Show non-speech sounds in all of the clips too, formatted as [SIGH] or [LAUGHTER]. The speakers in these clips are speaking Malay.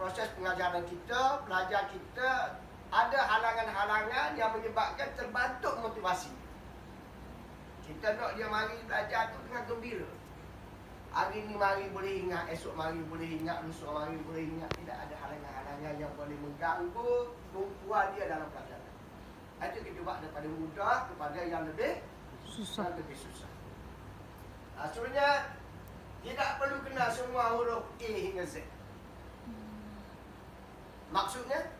proses pengajaran kita, belajar kita ada halangan-halangan yang menyebabkan terbantuk motivasi. Kita nak dia mari belajar tu dengan gembira. Hari ni mari boleh ingat, esok mari boleh ingat, lusa mari boleh ingat. Tidak ada halangan-halangan yang boleh mengganggu tumpuan dia dalam pelajaran. Itu kita buat daripada mudah kepada yang lebih Susah. yang lebih susah. Ha, sebenarnya tidak perlu kenal semua huruf A hingga Z. Maksudnya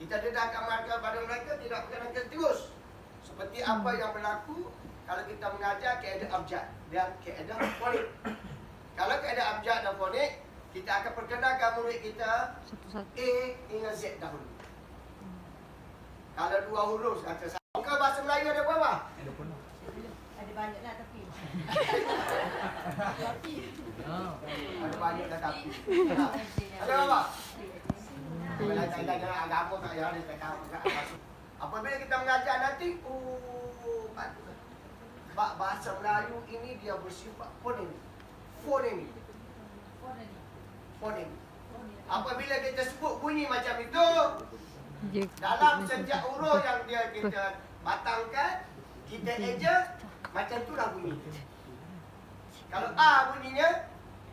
kita dedahkan mereka pada mereka tidak perkenankan terus. Seperti apa yang berlaku kalau kita mengajar kaedah abjad dan kaedah fonik. Kalau kaedah abjad dan fonik, kita akan perkenalkan murid kita. A hingga Z dahulu. Kalau dua huruf kata saya. Muka bahasa Melayu ada berapa? Ada [LAUGHS] banyak lah tapi. Ada banyak dah tapi. Ada apa? Kalau tak ada agama tak dia tak tahu masuk. Apabila kita mengajar nanti, oh, patut. Sebab bahasa Melayu ini dia bersifat fonem. Fonem. Fonem. Apabila kita sebut bunyi macam itu, Dia dalam setiap huruf yang dia kita matangkan, kita eja macam tu bunyi. Kalau A bunyinya,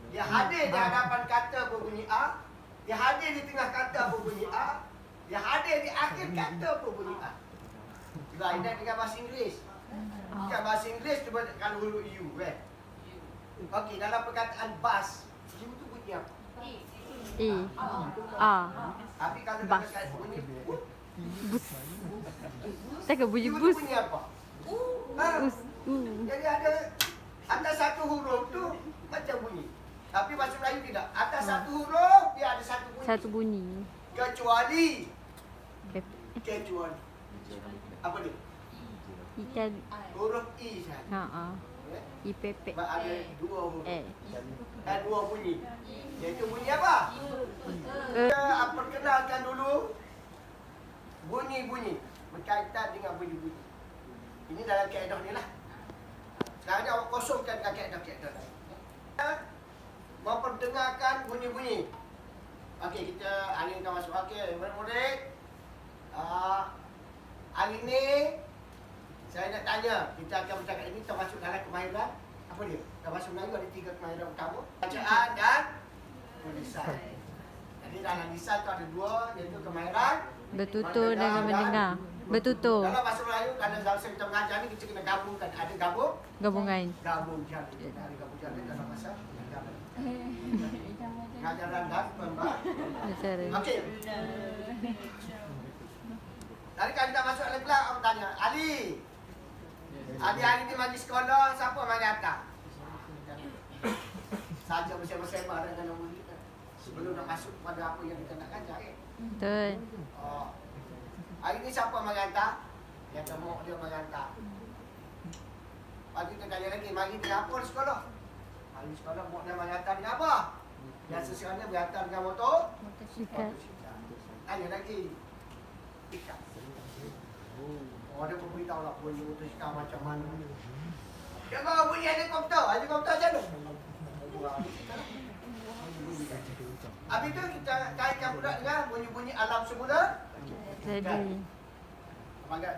dia hadir di hadapan kata berbunyi A, dia hadir di tengah kata berbunyi A, dia hadir di akhir kata berbunyi A. Juga ini dengan bahasa Inggeris. Bukan bahasa Inggeris cuba kalau huruf U kan. Okey, dalam perkataan bus, U tu bunyi apa? E. A. Tapi kalau Bus. dalam kata bunyi U, Bus. Takkan bunyi bus. bunyi apa? Ha? Us. U. Jadi ada atas satu huruf tu macam bunyi. Tapi bahasa Melayu tidak. Atas Hmm. satu huruf dia ada satu bunyi. Satu bunyi. Kecuali kecuali. Apa dia? Ikan. Huruf I saja. Ha ah. Ya? IPP. Sebab ada dua huruf. Eh. Dan dua bunyi. Iaitu bunyi apa? Eh. Kita perkenalkan dulu bunyi-bunyi berkaitan dengan bunyi-bunyi. Ini dalam kaedah ni lah. Sekarang ni awak kosongkan dengan kaedah-kaedah lain. Kita Memperdengarkan bunyi-bunyi. Okey, kita kita masuk. Okey, murid-murid. Uh, hari ni saya nak tanya, kita akan bercakap ini termasuk dalam kemahiran apa dia? Termasuk Melayu ada tiga kemahiran utama. Bacaan dan tulisan. Jadi dalam lisan tu ada dua, iaitu kemahiran Bertutur dengan mendengar. Bertutur. Dalam bahasa Melayu, kalau dalam kita mengajar ni, kita kena gabungkan. Ada gabung, Gabungan. gabung jadi. Ada gabung jadi dalam bahasa Pengajaran dan pembelajaran. Acara. Okey. Tadi kan kita masuk dalam kelas, orang tanya, Ali. Ali hari ni mandi sekolah, siapa mari hantar? Saja bersama-sama dengan nombor kita. Sebelum nak masuk pada apa yang kita nak. Eh? Betul. Oh. Hari ni siapa hantar? Dia temu dia mari hantar. Pagi kita tanya lagi, mari apa di sekolah? Hari ni sekolah buat dia mari hantar dengan apa? Biasa sekarang berhantar dengan motor. Ikan. Tanya lagi. Oh, dia pun beritahu lah bunyi motosikal macam mana. Dia kau bunyi helikopter. Helikopter macam mana? Habis tu kita kaitkan pula dengan bunyi-bunyi alam semula. Jadi. Sebagai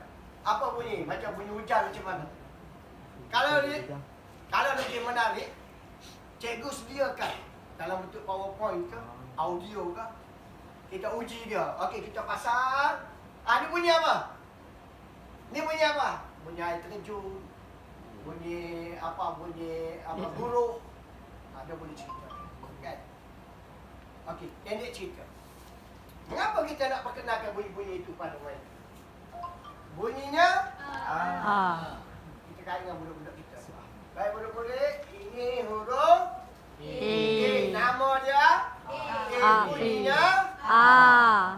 apa bunyi? Macam bunyi hujan macam mana? Kalau dia, kalau lebih menarik, cikgu sediakan dalam bentuk PowerPoint ke, audio ke, kita uji dia. Okey, kita pasang. Ah, ni bunyi apa? Ni bunyi apa? Bunyi air terjun. Bunyi apa? Bunyi apa? Buruh. Ada bunyi cerita. Kan? Okey, pendek cerita. Mengapa kita nak perkenalkan bunyi-bunyi itu pada mereka? Bunyinya A. kita kait dengan budak-budak kita. Baik budak-budak, ini huruf A. Nama dia A. Bunyinya A.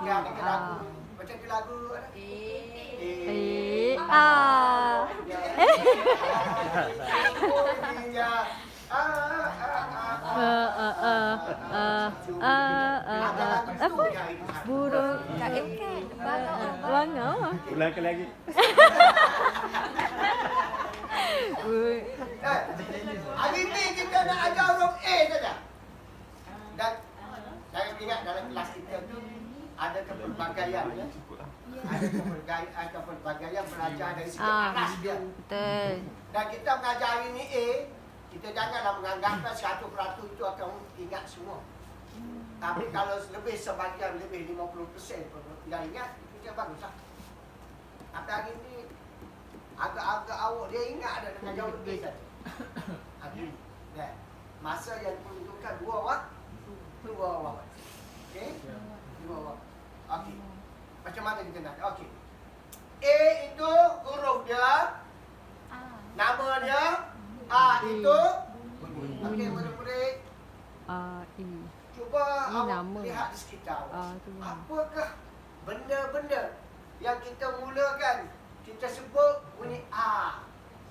ada ke lagu. Macam tu lagu ada. E. A. Bunyinya. Apa? Burung. Bangau. Ulangkan lagi. [LAUGHS] Hari ni kita nak ajar huruf A saja. Dan ingat dalam kelas kita tu ada kepelbagaian ya. Ada kepelbagaian, ada kepelbagaian belajar dari segi Ah, aras dia. betul. Dan kita mengajar hari ni A, kita janganlah menganggapkan 100% itu akan ingat semua. Tapi kalau lebih sebahagian lebih 50% pun tidak ingat, itu dia baguslah. Tapi hari ni agak-agak awak dia ingat ada dengan jauh lebih saja. [COUGHS] Hari ya. Masa yang diperlukan dua waktu, dua waktu. Okey? Dua waktu. Okey. Macam mana kita nak? Okey. A itu huruf dia, nama dia, A itu Okey, murid-murid, A I. cuba Ni awak lihat di sekitar. Ah. Apakah benda-benda yang kita mulakan kita sebut bunyi A?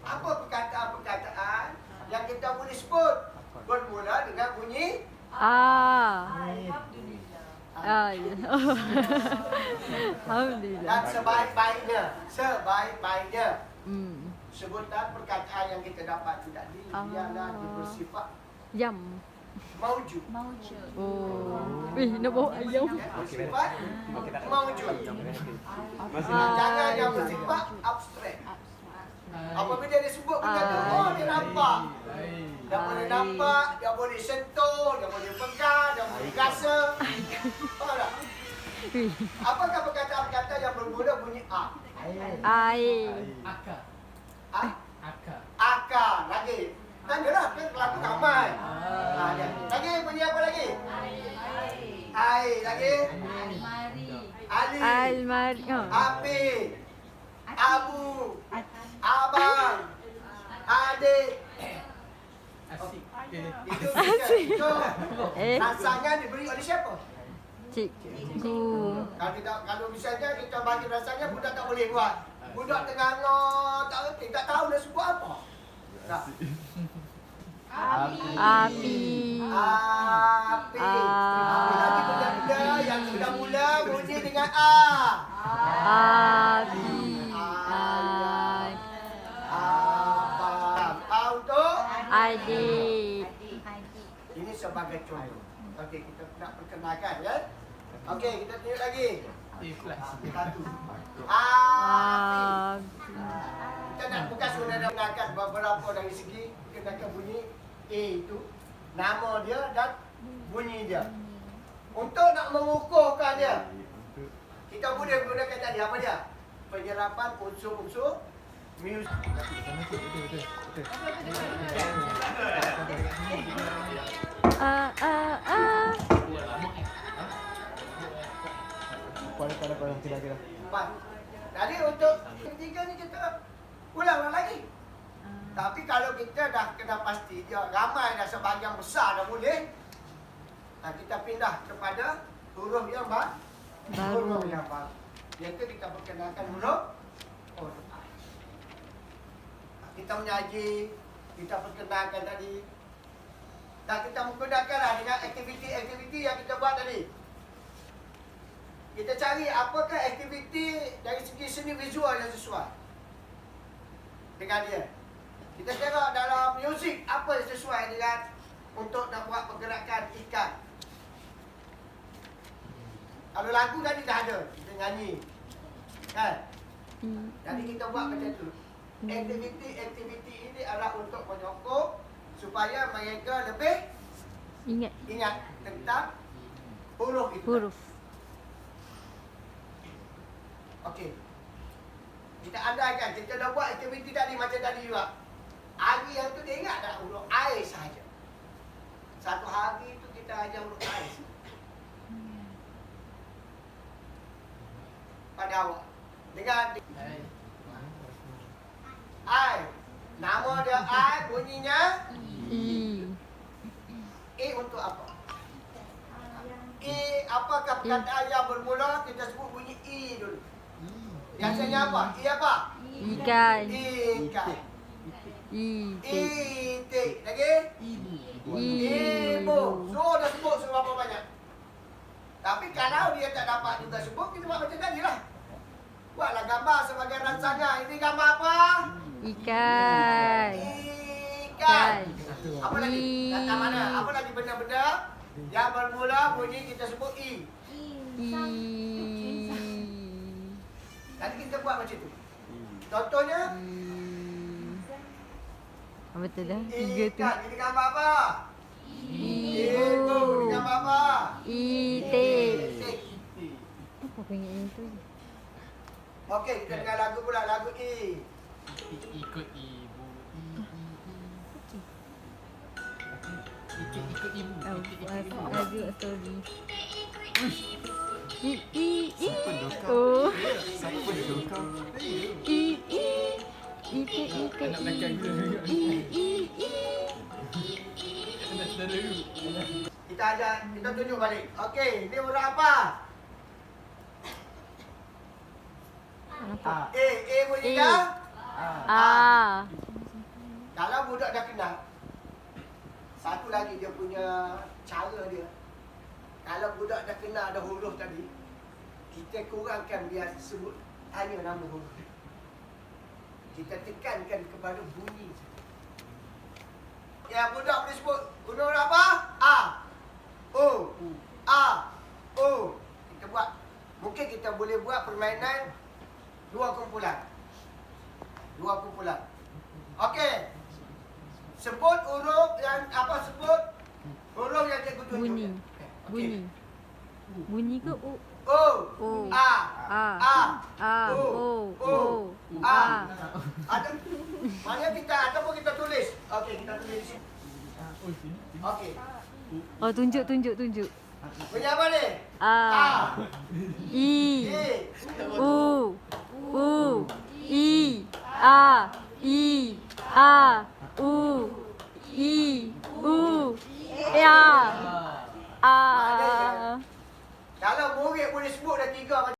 Apa perkataan-perkataan yang kita boleh sebut bermula dengan bunyi A. Alhamdulillah. Ah, ya. Alhamdulillah. dan sebaik-baiknya, sebaik-baiknya Hmm. sebutan perkataan yang kita dapat tu tadi Ah. ialah dia bersifat Jam. maujud. Maujud. Oh. Eh, nak bawa ayam. Ya, bersifat maujud. Ah, Jangan yang ya. bersifat abstrak. Apabila dia sebut benda tu, Ah, oh dia ya. nampak. Dia Ah, boleh ya. nampak, dia boleh sentuh, dia boleh pegang, dia boleh rasa. Faham tak? Apakah perkataan-perkataan yang bermula bunyi A? Air. Akak. A? Akak. Akar. Lagi. Tanyalah, kan lagu ramai. Ha, dia. Lagi bunyi apa lagi? Air. Lagi? Almari. Ali. Almari. Oh. Api. Abu. Abang. Adik. Asyik. Okay. Itu. Itu. Eh, diberi oleh siapa? cikgu. Kalau kita kalau misalnya kita bagi rasanya budak tak boleh buat. Budak tengah ngor, tak reti, tak tahu nak sebut apa. Tak. Api. Api. Ah. Apa lagi benda-benda yang sudah mula bunyi dengan A. Api. Sebagai contoh. Okey, kita nak perkenalkan ya. Okey, kita tunjuk lagi. Ikhlas. Satu. Api. Api. Kita nak bukan sudah dah kenalkan beberapa dari segi kenalkan bunyi A itu nama dia dan bunyi dia. Untuk nak mengukuhkan dia, kita boleh gunakan tadi apa dia? Penyerapan unsur-unsur muzik. Ah, Empat. Jadi untuk ketiga ni kita ulang lagi. Tapi kalau kita dah kena pasti dia ramai dah sebahagian besar dah boleh. Nah, kita pindah kepada huruf yang baru. Baru. Huruf yang baru. Iaitu kita perkenalkan huruf huruf A. Kita menyaji, kita perkenalkan tadi. Dan kita menggunakanlah dengan aktiviti-aktiviti yang kita buat tadi. Kita cari apakah aktiviti dari segi seni visual yang sesuai dengan dia. Kita tengok dalam muzik apa yang sesuai dengan untuk nak buat pergerakan ikan. Kalau lagu tadi dah ada, kita nyanyi. Kan? Hmm. Jadi kita buat macam tu. Aktiviti-aktiviti ini adalah untuk menyokong supaya mereka lebih Ingat ingat tentang huruf itu. huruf. Okey. Kita andaikan kita dah buat aktiviti tadi macam tadi juga. Hari yang tu dia ingat tak huruf air sahaja. Satu hari tu kita ajar huruf air. Pada awak. Dengan Hai. air. Nama dia air bunyinya I. A untuk apa? A apakah perkataan yang bermula kita sebut E. Biasanya apa? E apa? Ikan. Ikan. Itik. Itik. Lagi? Ibu. So dah sebut seberapa banyak. Tapi kalau dia tak dapat juga sebut, kita buat macam tadi lah. Buatlah gambar sebagai rancangan. Ini gambar apa? Ikan. Ikan. Apa lagi? I. Kata mana? Apa lagi benda-benda Yang bermula bunyi kita sebut E. I. Tadi kita buat macam tu. Contohnya, Ah, Betul dah. Tiga tu. ikan. Ini gambar apa? Ibu. Ibu. Ini gambar apa? Apa ingat yang tu? Okey, kita dengar lagu pula. Lagu E. I- Ikut ibu. I- i- i. Ikut ikut ibu. Oh, Ikut ikut ibu. story. I i i. i. belakang. Anak saudara tu. Kita ajar, kita tunjuk balik. Okey, ini huruf apa? A. A bunyi A. dah. Ah. Kalau budak dah kenal, satu lagi dia punya cara dia. Kalau budak dah kenal ada huruf tadi, kita kurangkan biar sebut tanya nama huruf. Kita tekankan kepada bunyi saja. Ya, budak boleh sebut huruf apa? A. O. A. O. Kita buat. Mungkin kita boleh buat permainan dua kumpulan. Dua kumpulan. Okey. Sebut huruf yang apa sebut huruf yang cikgu tunjuk. Bunyi. Okey. Bunyi. Bunyi ke u? O. A. A. A. A. A. Ada mana kita ataupun kita tulis. Okey, kita tulis. Okey. Oh tunjuk tunjuk tunjuk. Bunyi apa ni? A. I. E. U. U. I. A. I. A. U. I. U. Ya. Ah. A. Kalau murid boleh sebut dah tiga macam